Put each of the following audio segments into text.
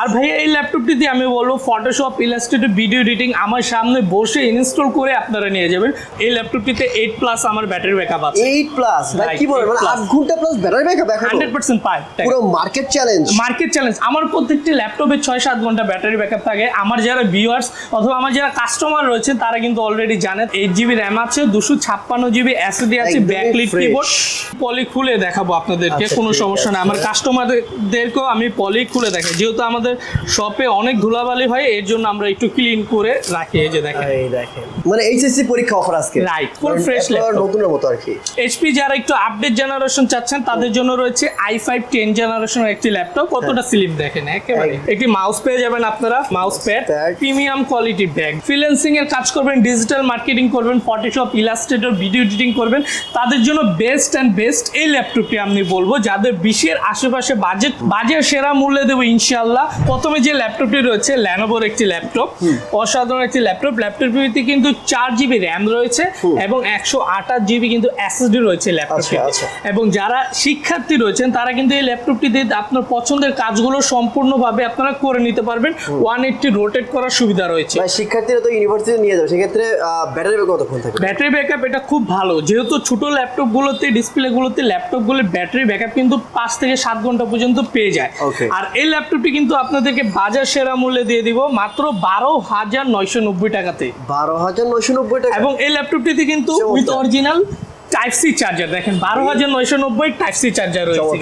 আর ভাই এই ল্যাপটপটিতে আমি বলব ফটোশপ ইলাস্ট্রেটর ভিডিও এডিটিং আমার সামনে বসে ইনস্টল করে আপনারা নিয়ে যাবেন। এই ল্যাপটপটিতে এইট প্লাস আমার ব্যাটারি ব্যাকআপ আছে। এইট প্লাস কি বলেন মানে 8 আট ঘণ্টা plus battery backup hundred percent পাই পুরো মার্কেট চ্যালেঞ্জ মার্কেট চ্যালেঞ্জ আমার প্রত্যেকটি ল্যাপটপে ছয় সাত ঘণ্টা ব্যাটারি ব্যাকআপ থাকে। আমার যারা ভিউয়ার্স অথবা আমার যারা কাস্টমার রয়েছে তারা কিন্তু অলরেডি জানেন এইট জিবি র্যাম আছে দুশো ছাপ্পান্ন জিবি এসডি আছে ব্যাকলিট কিবোর্ড পলি খুলে দেখাবো আপনাদেরকে আচ্ছা, কোনো সমস্যা। নেই। আমার কাস্টমারদেরকেও আমি পলি খুলে দেখাই। যেহেতু আমাদের শপে অনেক ধুলাবালি হয় এর জন্য আমরা একটু ক্লিন করে রাখি এই যে দেখেন। মানে এইচএসসি পরীক্ষা অফার আজকে? Fresh একেবারে laptop। নতুনের মতো আর কি। এইচপি যারা একটু আপডেট জেনারেশন চাচ্ছেন তাদের জন্য রয়েছে আই ফাইভ টেন জেনারেশনের একটি ল্যাপটপ কতটা স্লিম দেখেন একেবারে। একটি মাউস পেয়ে যাবেন আপনারা mouse pad premium quality bag freelancing এর কাজ করবেন ডিজিটাল মার্কেটিং করবেন ফটোশপ ইলাস্ট্রেটর ভিডিও এডিটিং করবেন। তাদের জন্য বেস্ট অ্যান্ড বেস্ট এই ল্যাপটপটি আমি বলব। যাদের বিশের আশেপাশে বাজেট বাজেট সেরা মূল্যে দেবো ইনশাল্লাহ প্রথমে যে ল্যাপটপটি রয়েছে ল্যানোভোর একটি ল্যাপটপ অসাধারণ একটি ল্যাপটপ ল্যাপটপটিতে কিন্তু চার জিবি র্যাম রয়েছে এবং একশো আঠাশ জিবি কিন্তু এসএসডি রয়েছে ল্যাপটপটিতে আচ্ছা, আচ্ছা। এবং যারা শিক্ষার্থী রয়েছেন তারা কিন্তু এই ল্যাপটপটিতে আপনার পছন্দের কাজগুলো সম্পূর্ণভাবে আপনারা করে নিতে পারবেন। ওয়ান এইটটি রোটেট করার সুবিধা রয়েছে। শিক্ষার্থীরা তো ইউনিভার্সিটি নিয়ে যাবে। সেক্ষেত্রে ব্যাটারি ব্যাকআপ কতক্ষণ থাকে? ব্যাটারি ব্যাকআপ এটা খুব ভালো। যেহেতু ছোট ল্যাপটপগুলোতে ডিসপ্লেগুলোতে ল্যাপটপগুলোর ব্যাটারি ব্যাকআপ কিন্তু পাঁচ থেকে সাত ঘণ্টা পর্যন্ত পেয়ে যায়. আর এই ল্যাপটপটি কিন্তু আপনাদেরকে বাজার সেরা মূল্যে দিয়ে দিব মাত্র বারো হাজার নয়শো নব্বই টাকাতে। বারো হাজার নয়শো নব্বই টাকা। এবং এই ল্যাপটপটিতে কিন্তু with original type C charger দেখেন বারো হাজার নয়শো নব্বই টাইপ সি চার্জার রয়েছে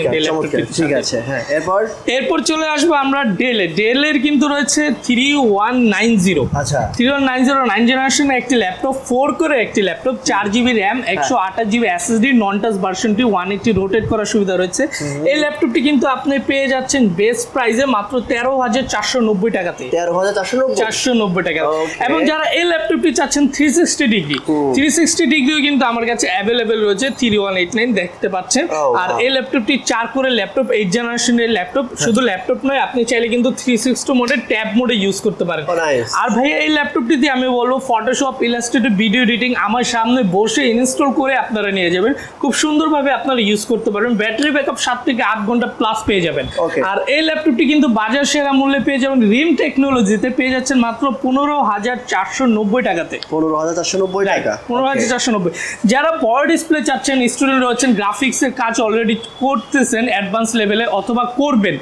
ঠিক আছে হ্যাঁ এরপর? এরপর চলে আসব আমরা ডেলে ডেলের কিন্তু রয়েছে থ্রি ওয়ান নাইন জিরো আচ্ছা। Three one nine zero nine জেনারেশনের একটি ল্যাপটপ ফোর করে একটি ল্যাপটপ চার জিবি র্যাম একশো আঠাশ জিবি এসএসডি নন টাচ ভার্সনটি ওয়ান এইটটি রোটেট করার সুবিধা রয়েছে। এই ল্যাপটপটি কিন্তু আপনি পেয়ে যাচ্ছেন বেস্ট প্রাইসে মাত্র তেরো হাজার চারশো নব্বই টাকাতে তেরো হাজার চারশো নব্বই? চারশো নব্বই টাকা। এবং যারা এই ল্যাপটপটি চাচ্ছেন three sixty degree three sixty ডিগ্রিও কিন্তু আমার কাছে অ্যাভেলেবেল রয়েছে থ্রি ওয়ান এইট নাইন দেখতে পাচ্ছেন। Oh, আর এই ল্যাপটপটি চার করে ল্যাপটপ এইট জেনারেশনের ল্যাপটপ শুধু ল্যাপটপ নয় আপনি চাইলে কিন্তু থ্রি সিক্সটি মোডে ট্যাব মোডে ইউজ করতে পারেন। Oh, আর ভাই এই ল্যাপটপটিতে আমি বলব ফটোশপ ইলাস্ট্রেটর ভিডিও এডিটিং আমার সামনে বসে ইনস্টল করে আপনারা নিয়ে যাবেন। খুব সুন্দরভাবে আপনারা ইউজ করতে পারবেন। ব্যাটারি ব্যাকআপ সাত থেকে আট ঘণ্টা প্লাস পেয়ে যাবেন। আর এই ল্যাপটপটি কিন্তু বাজার সেরা মূল্যে পেয়ে যাবেন। রিম টেকনোলজিতে পেয়ে যাচ্ছেন মাত্র পনেরো হাজার চারশো নব্বই টাকাতে। পনেরো হাজার চারশো নব্বই টাকা। পনেরো হাজার চারশো নব্বই। যারা বড় ডিসপ্লে চাচ্ছেন স্টুডেন্ট রয়েছেন গ্রাফিক্সের কাজ অলরেডি করতেছেন অ্যাডভান্স লেভেলে অথবা করবেন।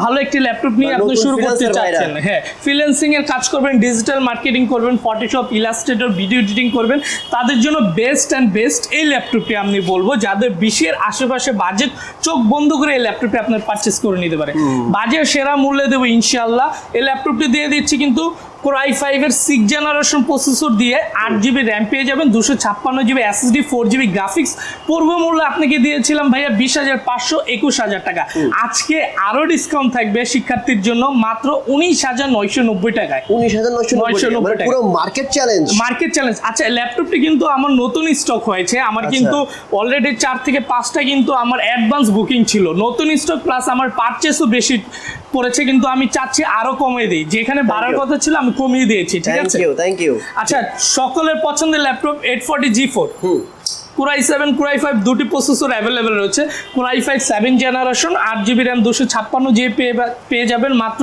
ভালো একটি ল্যাপটপ নিয়ে আপনি শুরু করতে চাচ্ছেন। হ্যাঁ ফ্রিল্যান্সিং এর কাজ করবেন ডিজিটাল মার্কেটিং করবেন ফটোশপ ইলাস্ট্রেটর ভিডিও এডিটিং করবেন। তাদের জন্য বেস্ট অ্যান্ড বেস্ট এই ল্যাপটপটি আমি বলব যাদের বিশের আশেপাশে বাজেট চোখ বন্ধ করে এই ল্যাপটপটি আপনার পারচেস করে নিতে পারে। বাজেট সেরা মূল্যে দেবো ইনশাল্লাহ এই ল্যাপটপটি দিয়ে দিচ্ছি কিন্তু কোরাই ফাইভের সিক্স জেনারেশন প্রসেসর দিয়ে আট জিবি র্যাম পেয়ে যাবেন দুশো ছাপ্পান্ন GB SSD four GB graphics পূর্ব মূল্য আপনাকে দিয়েছিলাম ভাইয়া বিশ হাজার পাঁচশো একুশ হাজার টাকা। আজকে আরও ডিসকাউন্ট থাকবে শিক্ষার্থীর জন্য মাত্র উনিশ হাজার নয়শো নব্বই টাকায়। উনিশ হাজার নয়শো 990 নব্বই টাকা। পুরো মার্কেট চ্যালেঞ্জ মার্কেট চ্যালেঞ্জ আচ্ছা ল্যাপটপটি কিন্তু আমার নতুন স্টক হয়েছে। আমার আচ্ছা। কিন্তু অলরেডি চার থেকে পাঁচটা কিন্তু আমার অ্যাডভান্স বুকিং ছিল। নতুন স্টক প্লাস আমার পারচেসও বেশি পড়েছে কিন্তু আমি চাচ্ছি আরও কমিয়ে দিই। যেখানে বাড়ার. কথা ছিল আমি কমিয়ে দিয়েছি ঠিক থ্যাংক আছে? ইউ থ্যাংক ইউ আচ্ছা সকলের পছন্দের laptop eight forty G four hmm. Core i seven core i five দুটি প্রসেসর অ্যাভেলেবেল রয়েছে। Core i five seven generation আট জিবি র্যাম দুশো ছাপ্পান্ন জিবি পেয়ে যাবেন মাত্র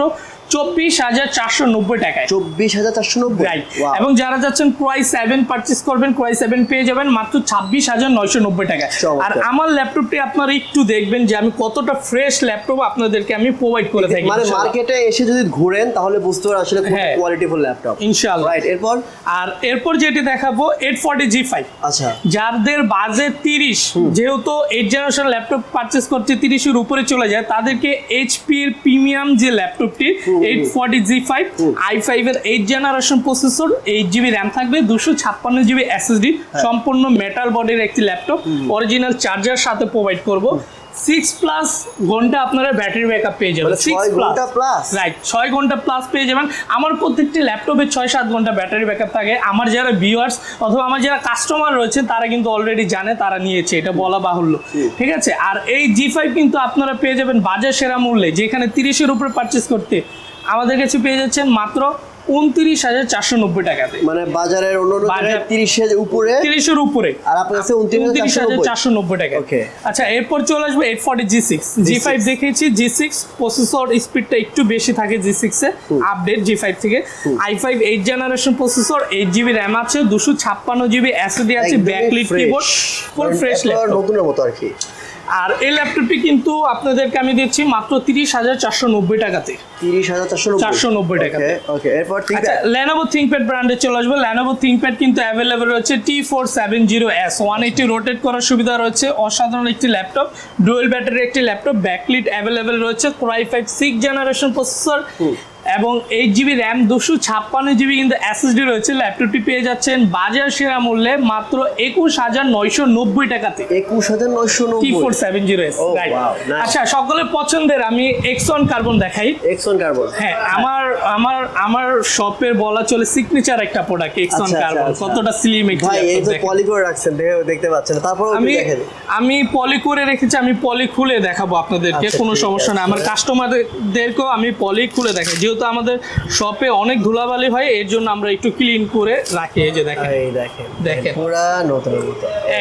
চব্বিশ হাজার চারশো নব্বই টাকায়। চব্বিশ হাজার চারশো নব্বই? রাইট এবং যারা যাচ্ছেন ক্রয় সেভেন পারচেস করবেন ক্রয় সেভেন পেয়ে যাবেন মাত্র ছাব্বিশ হাজার নয়শো নব্বই টাকায়। আর আমার ল্যাপটপটি আপনারা একটু দেখবেন যে আমি কতটা ফ্রেশ ল্যাপটপ আপনাদেরকে আমি প্রোভাইড করে থাকি মানে মার্কেটে এসে যদি ঘুরেন তাহলে বুঝতে পারেন আসলে। কোয়ালিটিফুল ল্যাপটপ ইনশাআল্লাহ। রাইট এরপর? আর এরপর যেটি দেখাবো এইট ফর্টি জি ফাইভ আচ্ছা। যাদের বাজেট তিরিশ যেহেতু এইট জেনারেশন ল্যাপটপ পারচেস করছে তিরিশের উপরে চলে যায় তাদেরকে এইচপি এর প্রিমিয়াম যে ল্যাপটপটি eight forty G five I five এর eight generation processor eight GB RAM থাকবে দুশো ছাপ্পান্ন জিবি এসএসডি সম্পূর্ণ মেটাল বডির একটি ল্যাপটপ অরিজিনাল চার্জার সাথে প্রোভাইড করব। সিক্স প্লাস ঘণ্টা আপনারা ব্যাটারি ব্যাকআপ পেয়ে যাবেন। সিক্স প্লাস রাইট ছয় ঘণ্টা প্লাস পেয়ে যাবেন। আমার প্রত্যেকটি ল্যাপটপে ছয় সাত ঘণ্টা ব্যাটারি ব্যাকআপ থাকে। আমার যারা ভিউয়ার্স অথবা আমার যারা কাস্টমার রয়েছে তারা কিন্তু অলরেডি জানে তারা নিয়েছে। এটা বলা বাহুল্য। ঠিক আছে? আর এই জি ফাইভ কিন্তু আপনারা পেয়ে যাবেন বাজার সেরা মূল্যে যেখানে তিরিশের উপরে পারচেস করতে আমাদের কাছে পেয়ে যাচ্ছেন মাত্র উনত্রিশ হাজার চারশো নব্বই টাকাতে। মানে বাজারের অন্য তিরিশের উপরে? তিরিশের উপরে। আর আপনার কাছে উনত্রিশ হাজার চারশো নব্বই টাকা Okay. আচ্ছা এরপর চলে আসবে eight forty G six G five দেখেছি জি সিক্স প্রসেসর স্পিডটা একটু বেশি থাকে জি সিক্সে আপডেট জি ফাইভ থেকে। I five eight generation processor eight GB RAM আছে দুশো ছাপ্পান্ন জিবি এসএসডি আছে ব্যাকলিট কিবোর্ড ফুল ফ্রেশ নতুনের মতো আর কি। আর এই ল্যাপটপটি কিন্তু আপনাদেরকে আমি দিচ্ছি মাত্র তিরিশ হাজার চারশো নব্বই টাকাতে। তিরিশ হাজার চারশো 490 টাকাতে। ওকে এরপর আচ্ছা ল্যানোভো থিঙ্কপ্যাড ব্র্যান্ডে চলে আসবে। ল্যানোভো থিঙ্কপ্যাড কিন্তু অ্যাভেলেবেল রয়েছে T four seven zero S one eighty rotate করার সুবিধা রয়েছে। অসাধারণ একটি ল্যাপটপ ডুয়েল ব্যাটারি একটি ল্যাপটপ ব্যাকলিট অ্যাভেলেবেল রয়েছে। Core i five six generation processor এবং এইট জিবি র্যাম দুশো ছাপ্পান্ন জিবি কিন্তু এসএসডি রয়েছে ল্যাপটপটি পেয়ে যাচ্ছেন বাজার সেরা মূল্যে মাত্র একুশ হাজার নয়শো নব্বই টাকাতে। একুশ হাজার নয়শো T four seven zero S. আচ্ছা সকলের পছন্দের আমি এক্স ওয়ান কার্বন দেখাই। এক্সন কার্বন হ্যাঁ আমার আমার আমার শপের বলা চলে সিগনেচার একটা প্রোডাক্ট এক্সন কার্বন। কতটা স্লিম একটি ভাই এই তো পলি করে রাখছেন দেখে- দেখতে পাচ্ছেন। তারপর আমি আমি পলি করে রেখেছি আমি পলি খুলে দেখাবো আপনাদেরকে আচ্ছা, কোনো সমস্যা। নেই। আমার কাস্টমারদেরকেও আমি পলি খুলে দেখাই যেহেতু আমাদের শপে অনেক ধুলাবালি হয় এর জন্য আমরা একটু ক্লিন করে রাখি। এই যে দেখেন। এই দেখেন। দেখেন। নতুন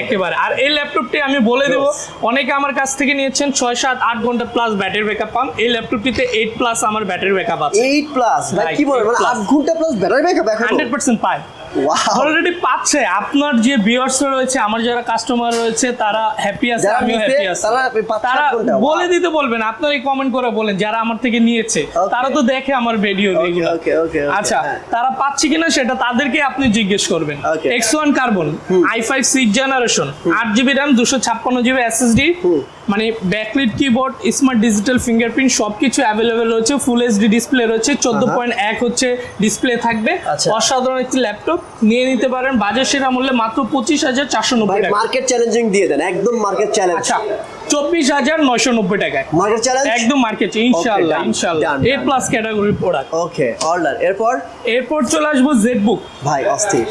একেবারে। আর এই ল্যাপটপটি আমি বলে দেব অনেকে আমার কাছ থেকে নিয়েছেন ছয় সাত আট ঘণ্টা প্লাস ব্যাটারি ব্যাকআপ পান। এই ল্যাপটপটিতে এইট প্লাস আমার ব্যাটারি ব্যাকআপ আছে। এইট প্লাস ভাই কি বলব? eight মানে আট ঘণ্টা প্লাস ব্যাটারি ব্যাকআপ এখন হান্ড্রেড পার্সেন্ট পায়। ওয়াও অলরেডি পাচ্ছে। আপনার যে ভিউয়ার্স রয়েছে আমার যারা কাস্টমার রয়েছে তারা হ্যাপি আছে আমিও হ্যাপি আছি। তারা বলে দিতে বলবেন আপনারাই কমেন্ট করে বলেন যারা আমার থেকে নিয়েছে। তারা তো দেখে আমার ভিডিও এগুলো। okay, okay, আচ্ছা হ্যাঁ। তারা পাচ্ছে কিনা সেটা তাদেরকে আপনি জিজ্ঞেস করবেন। X one carbon I five six generation আট জিবি র্যাম দুশো ছাপ্পান্ন জিবি এসএসডি মানে backlit keyboard smart digital fingerprint সবকিছু অ্যাভেলেবেল রয়েছে ফুল এইচডি ডিসপ্লে রয়েছে চোদ্দ পয়েন্ট এক হচ্ছে ডিসপ্লে থাকবে। আচ্ছা। অসাধারণ একটি ল্যাপটপ নিয়ে নিতে পারেন বাজার সেরা মূল্যে মাত্র পঁচিশ হাজার চারশো নব্বই মার্কেট চ্যালেঞ্জিং দিয়ে দেন একদম মার্কেট চ্যালেঞ্জ আচ্ছা চব্বিশ হাজার নয়শো নব্বই টাকায়। মার্কেট চ্যালেঞ্জ একদম মার্কেট ইনশাল্লাহ ইনশাল্লাহ A plus category product okay order এরপর? এরপর চলে আসব জেড বুক ভাই অস্থির।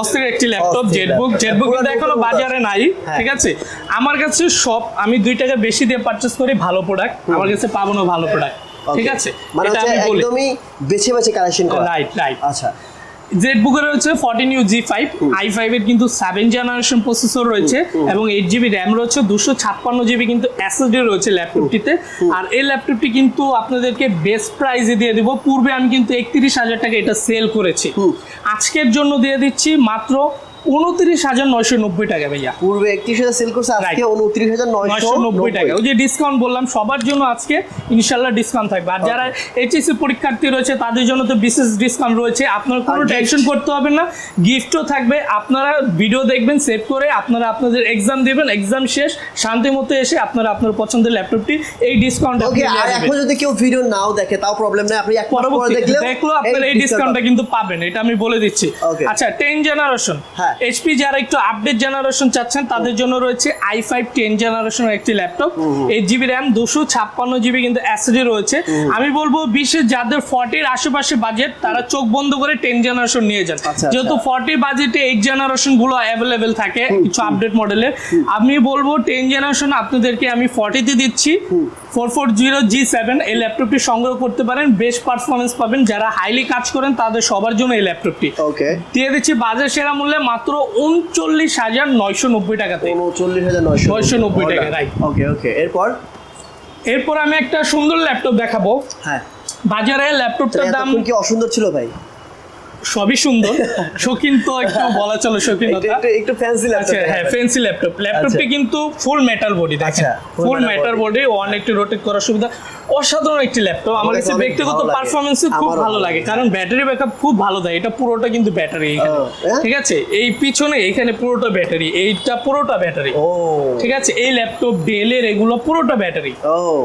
অস্থির একটি ল্যাপটপ জেটবুক laptop। জেটবুক পুরো কিন্তু এখনও বাজারে নাই হ্যাঁ। ঠিক আছে? আমার কাছে সব আমি দুই টাকা বেশি দিয়ে পারচেস করি ভালো প্রোডাক্ট আমার কাছে পাবো না ভালো প্রোডাক্ট ঠিক আছে? মানে একদমই বেছে বেছে কালেকশন করা। রাইট রাইট আচ্ছা। জেড বুকের রয়েছে fourteen U G five I five এর কিন্তু সেভেন জেনারেশন প্রসেসর রয়েছে এবং এইট জিবি র্যাম রয়েছে দুশো ছাপ্পান্ন জিবি কিন্তু এসএসডি রয়েছে ল্যাপটপটিতে আর এই ল্যাপটপটি কিন্তু আপনাদেরকে বেস্ট প্রাইজে দিয়ে দিব। পূর্বে আমি কিন্তু একত্রিশ হাজার টাকা এটা সেল করেছি। আজকের জন্য দিয়ে দিচ্ছি মাত্র উনত্রিশ হাজার নয়শো নব্বই টাকা ভাইয়া। পূর্বে একত্রিশ হাজার সেল করছে আজকে উনত্রিশ হাজার নয়শো নব্বই টাকা। ওই যে ডিসকাউন্ট বললাম সবার জন্য আজকে ইনশাল্লাহ ডিসকাউন্ট থাকবে। আর যারা এইচএসসি পরীক্ষার্থী রয়েছে তাদের জন্য তো বিশেষ ডিসকাউন্ট রয়েছে। আপনার কোনো টেনশন করতে হবে না। গিফটও থাকবে। আপনারা ভিডিও দেখবেন সেভ করে আপনারা আপনাদের এক্সাম দিবেন এক্সাম শেষ শান্তি মতো এসে আপনারা আপনার পছন্দের ল্যাপটপটি এই ডিসকাউন্ট ওকে আর এখন যদি কেউ ভিডিও নাও দেখে তাও প্রবলেম নেই। আপনি এক পরে দেখলেও দেখল আপনারা এই ডিসকাউন্টটা কিন্তু পাবেন এটা আমি বলে দিচ্ছি। আচ্ছা টেন জেনারেশন হ্যাঁ। এইচপি যারা একটু আপডেট জেনারেশন চাচ্ছেন তাদের জন্য রয়েছে আই ফাইভ টেন জেনারেশনের একটি ল্যাপটপ এইট জিবি র্যাম দুশো ছাপ্পান্ন জিবি কিন্তু অ্যাসিডি রয়েছে। আমি বলব বিশেষ যাদের ফর্টির আশেপাশে বাজেট তারা চোখ বন্ধ করে টেন জেনারেশন নিয়ে যান। আচ্ছা, যেহেতু আচ্ছা। ফর্টি বাজেটে এইট জেনারেশনগুলো অ্যাভেলেবেল থাকে কিছু আপডেট মডেলের আমি বলব টেন জেনারেশন আপনাদেরকে আমি ফর্টিতে দিচ্ছি। Four four zero G seven এই ল্যাপটপটি সংগ্রহ করতে পারেন। বেস্ট পারফরমেন্স পাবেন। যারা হাইলি কাজ করেন তাদের সবার জন্য এই ল্যাপটপটি দিয়ে দিচ্ছি বাজার সেরা মূল্যে মাত্র উনচল্লিশ হাজার নয়শো নব্বই টাকাতে। উনচল্লিশ হাজার নয়শো 990 টাকা, right. ওকে ওকে এরপর? এরপর আমি একটা সুন্দর ল্যাপটপ দেখাবো। হ্যাঁ। বাজারে ল্যাপটপটার দাম কি অসুন্দর ছিল ভাই? সবই সুন্দর। শৌখিন তো একটু বলা চলো শৌখিনতা একটু- ফ্যান্সি আচ্ছা হ্যাঁ ফেন্সি ল্যাপটপ ল্যাপটপটি। কিন্তু ফুল মেটাল বডি দেখেন। ফুল মেটাল বডি ওয়ান একটি রোটেট করার সুবিধা। অসাধারণ একটি ল্যাপটপ আমার কাছে ব্যক্তিগত পারফরমেন্স খুব ভালো লাগে। কারণ ব্যাটারি ব্যাকআপ খুব ভালো দেয়। এটা পুরোটা কিন্তু ব্যাটারি এখানে। হ্যাঁ? ঠিক আছে? এই পিছনে এখানে পুরোটা ব্যাটারি এইটা পুরোটা ব্যাটারি ঠিক আছে? এই ল্যাপটপ ডেলের এগুলো পুরোটা ব্যাটারি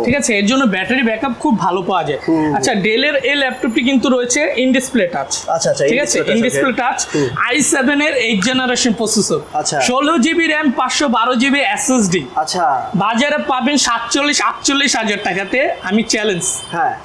ঠিক আছে? এর জন্য ব্যাটারি ব্যাকআপ খুব ভালো পাওয়া যায়। আচ্ছা ডেলের এই ল্যাপটপটি কিন্তু রয়েছে ইন ডিসপ্লে টাচ আচ্ছা, আচ্ছা, ঠিক আছে? In display touch I seven এর এইট জেনারেশন প্রসেসর আচ্ছা। ষোলো জিবি র্যাম পাঁচশো বারো জিবি এসএসডি আচ্ছা। বাজারে পাবেন সাতচল্লিশ আটচল্লিশ হাজার টাকাতে। আমি চ্যালেঞ্জ হ্যাঁ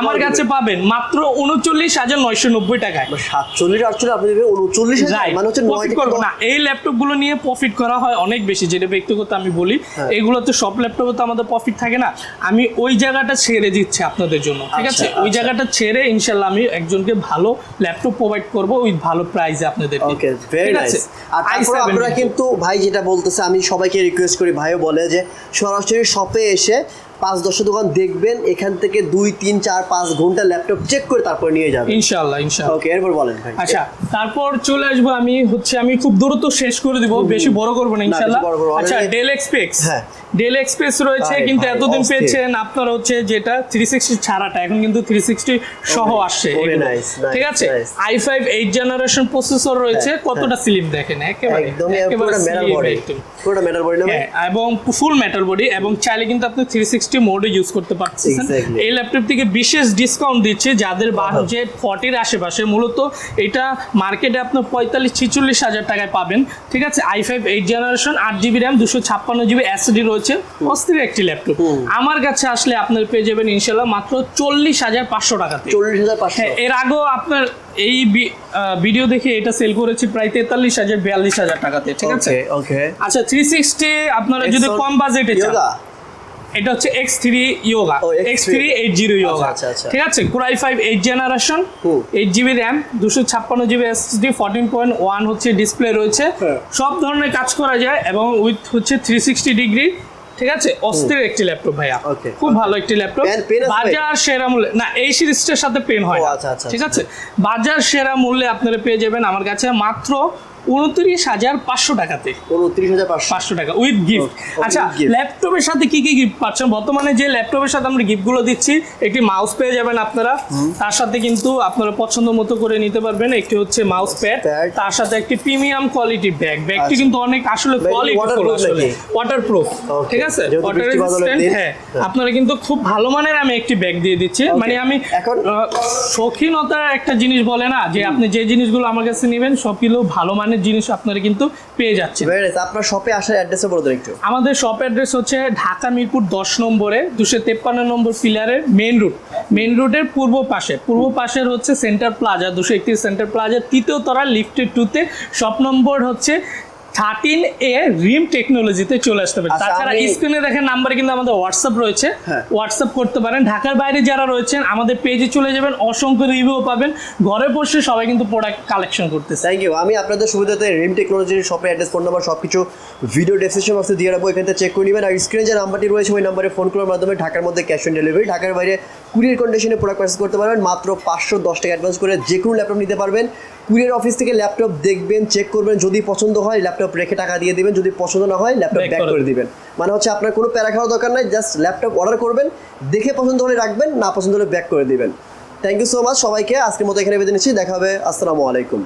আমার কাছে পাবেন মাত্র উনচল্লিশ হাজার নয়শো নব্বই টাকায়। সাতচল্লিশ আটচল্লিশ আপনি দেবেন উনচল্লিশ মানে হচ্ছে থেকে করব না। এই ল্যাপটপগুলো নিয়ে প্রফিট করা হয় অনেক বেশি যেটা ব্যক্তিগত আমি বলি। হ্যাঁ। এগুলো তো সব ল্যাপটপে তো আমাদের প্রফিট থাকে না। আমি ওই জায়গাটা ছেড়ে দিচ্ছি আপনাদের জন্য ঠিক আছে? আচ্ছা, ওই আচ্ছা। জায়গাটা ছেড়ে ইনশাল্লাহ আমি একজনকে ভালো ল্যাপটপ প্রোভাইড করব ওই ভালো প্রাইসে আপনাদের ওকে ভেরি নাইস আর তারপর আপনারা কিন্তু ভাই যেটা বলতেছে আমি সবাইকে রিকোয়েস্ট করি ভাইও বলে যে সরাসরি শপে এসে পাঁচ দশ দোকান দেখবেন এখান থেকে দুই তিন চার পাঁচ ঘণ্টা ল্যাপটপ চেক করে তারপর নিয়ে যাবেন। ইনশাল্লাহ ইনশাল্লাহ ওকে এরপর বলেন ভাই। আচ্ছা তারপর চলে আসব আমি হচ্ছে আমি খুব দ্রুত শেষ করে দিব বেশি বড় করব না ইনশাল্লাহ। আচ্ছা ডেল এক্সপেক্স হ্যাঁ। ডেল এক্সপ্রেস রয়েছে কিন্তু এতদিন পেয়েছেন আপনার হচ্ছে যেটা থ্রি সিক্সটি ছাড়াটা এখন কিন্তু থ্রি সিক্সটি সহ আসছে ঠিক আছে. I five eight generation processor রয়েছে হ্যাঁ, কতটা স্লিম দেখেন একেবারে। একদমই একেবারে মেটাল বডি একদম। মেটাল বডি না হ্যাঁ এবং ফুল মেটাল বডি এবং চাইলে কিন্তু আপনি থ্রি সিক্সটি মোডে ইউজ করতে পারছেন এই ল্যাপটপ থেকে বিশেষ ডিসকাউন্ট দিচ্ছে যাদের বাজেট ফর্টির আশেপাশে। মূলত এটা মার্কেটে আপনার পঁয়তাল্লিশ ছিচল্লিশ হাজার টাকায় পাবেন। ঠিক আছে? আই ফাইভ এইট জেনারেশন আট জিবি র্যাম দুশো ছাপ্পান্ন জিবি এসডি রয়েছে। অস্থির একটি ল্যাপটপ আমার কাছে আসলে আপনার পেয়ে যাবেন ইনশাল্লাহ মাত্র চল্লিশ হাজার পাঁচশো টাকাতে। চল্লিশ হাজার পাঁচশো। হ্যাঁ এর আগেও আপনার এই ভিডিও দেখে এটা সেল করেছি প্রায় তেতাল্লিশ হাজার বিয়াল্লিশ হাজার টাকাতে। ঠিক আছে? ওকে আচ্ছা থ্রি সিক্সটি আপনারা যদি কম বাজেটে চান। এটা হচ্ছে এক্স থ্রি ইয়োগা ও, X3 X three eight zero Yoga আচ্ছা, আচ্ছা। ঠিক আছে? Core i five eight generation. Eight GB RAM দুশো ছাপ্পান্ন GB SSD fourteen point one হচ্ছে ডিসপ্লে রয়েছে। হ্যাঁ। সব ধরনের কাজ করা যায় এবং উইথ হচ্ছে থ্রি সিক্সটি ডিগ্রি ঠিক আছে? অস্থির একটি ল্যাপটপ ভাইয়া। খুব ভালো একটি ল্যাপটপ? বাজার সেরা মূল্যে না এই সিরিজটার সাথে পেন হয়। আচ্ছা, আচ্ছা, ঠিক আছে? বাজার সেরা মূল্যে আপনারা পেয়ে যাবেন আমার কাছে মাত্র উনত্রিশ হাজার পাঁচশো টাকাতে। উনত্রিশ হাজার পাঁচশো। টাকা উইথ গিফট with আচ্ছা. ল্যাপটপের সাথে কি কি গিফট পাচ্ছেন? বর্তমানে যে ল্যাপটপের সাথে আমরা গিফটগুলো দিচ্ছি একটি মাউস পেয়ে যাবেন আপনারা। তার সাথে কিন্তু আপনারা পছন্দ মতো করে নিতে পারবেন। একটি হচ্ছে মাউস প্যাড তার সাথে একটি প্রিমিয়াম কোয়ালিটি ব্যাগ ব্যাগটি। কিন্তু অনেক আসলে Bag কোয়ালিটি আসলে। ওয়াটারপ্রুফ ঠিক আছে? ওয়াটার রেজিস্ট্যান্ট হ্যাঁ। আপনারা কিন্তু খুব ভালো মানের আমি একটি ব্যাগ দিয়ে দিচ্ছি। মানে আমি এখন- শৌখিনতার একটা জিনিস বলে না যে আপনি যে জিনিসগুলো আমার কাছে নেবেন সবগুলো ভালো মানের জিনিস আপনারা কিন্তু পেয়ে যাচ্ছেন। আপনার শপে আসার অ্যাড্রেসে বলে দেন একটু। আমাদের শপ অ্যাড্রেস হচ্ছে ঢাকা মিরপুর দশ নম্বরে দুশো তেপ্পান্ন নম্বর পিলারের মেন রুট মেন রুটের পূর্ব পাশে। পূর্ব পাশের হচ্ছে সেন্টার প্লাজা দুশো একত্রিশ সেন্টার প্লাজা তৃতীয় তলা লিফটের টুতে শপ নম্বর হচ্ছে থার্টিন এ রিম টেকনোলজিতে চলে আসতে পারে। আচ্ছা, তাছাড়া স্ক্রিনে দেখেন নাম্বারে কিন্তু আমাদের হোয়াটসঅ্যাপ রয়েছে। হ্যাঁ। হোয়াটসঅ্যাপ করতে পারেন। ঢাকার বাইরে যারা রয়েছেন আমাদের পেজে চলে যাবেন অসংখ্য রিভিউ পাবেন। ঘরে বসে সবাই কিন্তু প্রোডাক্ট কালেকশন করতেছে। থ্যাংক ইউ আমি আপনাদের সুবিধাতে রিম টেকনোলজির শপের অ্যাড্রেস ফোন নাম্বার সব কিছু ভিডিও ডেসক্রিপশন বক্সে দিয়ে রাখব। এখান থেকে চেক করে নেবেন। আর স্ক্রিনে যে নাম্বারটি রয়েছে ওই নাম্বারে ফোন করার মাধ্যমে ঢাকার মধ্যে ক্যাশ অন ডেলিভারি ঢাকার বাইরে কুরিয়ার কন্ডিশনে প্রোডাক্ট পার্সেস করতে পারবেন। মাত্র পাঁচশো দশ টাকা অ্যাডভান্স করে যে কোনো ল্যাপটপ নিতে পারবেন। কুরিয়ার অফিস থেকে ল্যাপটপ দেখবেন চেক করবেন যদি পছন্দ হয় ল্যাপটপ রেখে টাকা দিয়ে দেবেন। যদি পছন্দ না হয় ল্যাপটপ ব্যাক করে দিবেন। মানে হচ্ছে আপনার কোনো প্যারা খাওয়ার দরকার নাই জাস্ট ল্যাপটপ অর্ডার করবেন দেখে পছন্দ হলে রাখবেন না পছন্দ হলে ব্যাক করে দিবেন। থ্যাংক ইউ সো মাচ সবাইকে আজকের মতো এখানে বেঁধে নিচ্ছি দেখা হবে আসসালামু আলাইকুম।